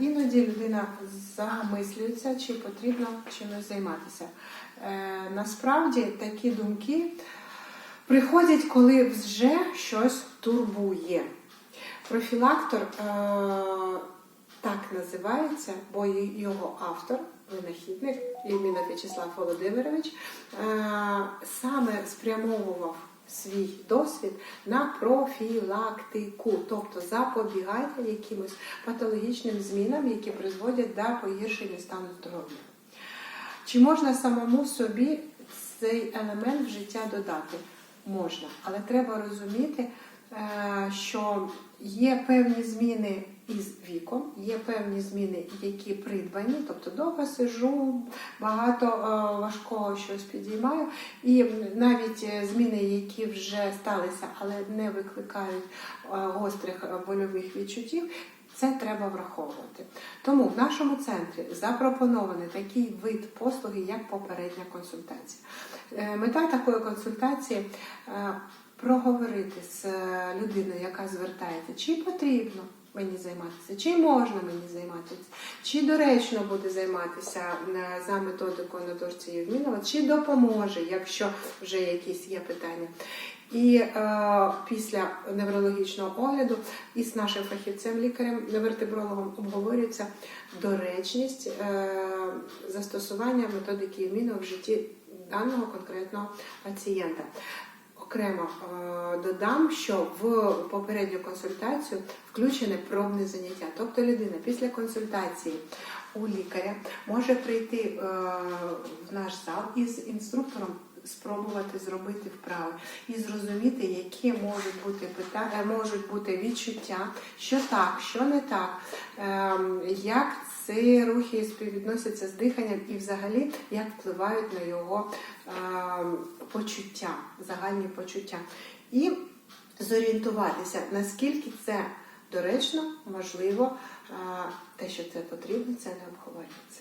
Іноді людина замислюється, чи потрібно чимось займатися. Е, Насправді такі думки приходять, коли вже щось турбує. Профілактор е, так називається, бо його автор, винахідник Єміна В'ячеслав Володимирович, е, саме спрямовував свій досвід на профілактику, тобто запобігання якимось патологічним змінам, які призводять до погіршення стану здоров'я. Чи можна самому собі цей елемент в життя додати? Можна, але треба розуміти, що є певні зміни із віком, є певні зміни, які придбані, тобто довго сижу, багато е, важкого щось підіймаю, і навіть е, зміни, які вже сталися, але не викликають е, гострих е, больових відчуттів, це треба враховувати. Тому в нашому центрі запропонований такий вид послуги, як попередня консультація. Е, Мета такої консультації е, проговорити з е, людиною, яка звертається, чи потрібно мені займатися, чи можна мені займатися, чи доречно буде займатися е, за методикою на дошці Євмінова, чи допоможе, якщо вже якісь є питання. І е, після неврологічного огляду із нашим фахівцем, лікарем, невертебрологом обговорюється доречність е, застосування методики Євмінова в житті даного конкретного пацієнта. Окремо е, додам, що в попередню консультацію включене пробне заняття. Тобто людина після консультації у лікаря може прийти е, в наш зал із інструктором. Спробувати зробити вправи і зрозуміти, які можуть бути питання, можуть бути відчуття, що так, що не так, ем, як ці рухи співвідносяться з диханням і взагалі як впливають на його ем, почуття, загальні почуття. І зорієнтуватися, наскільки це доречно, можливо, е, те, що це потрібно, це не обговорюється.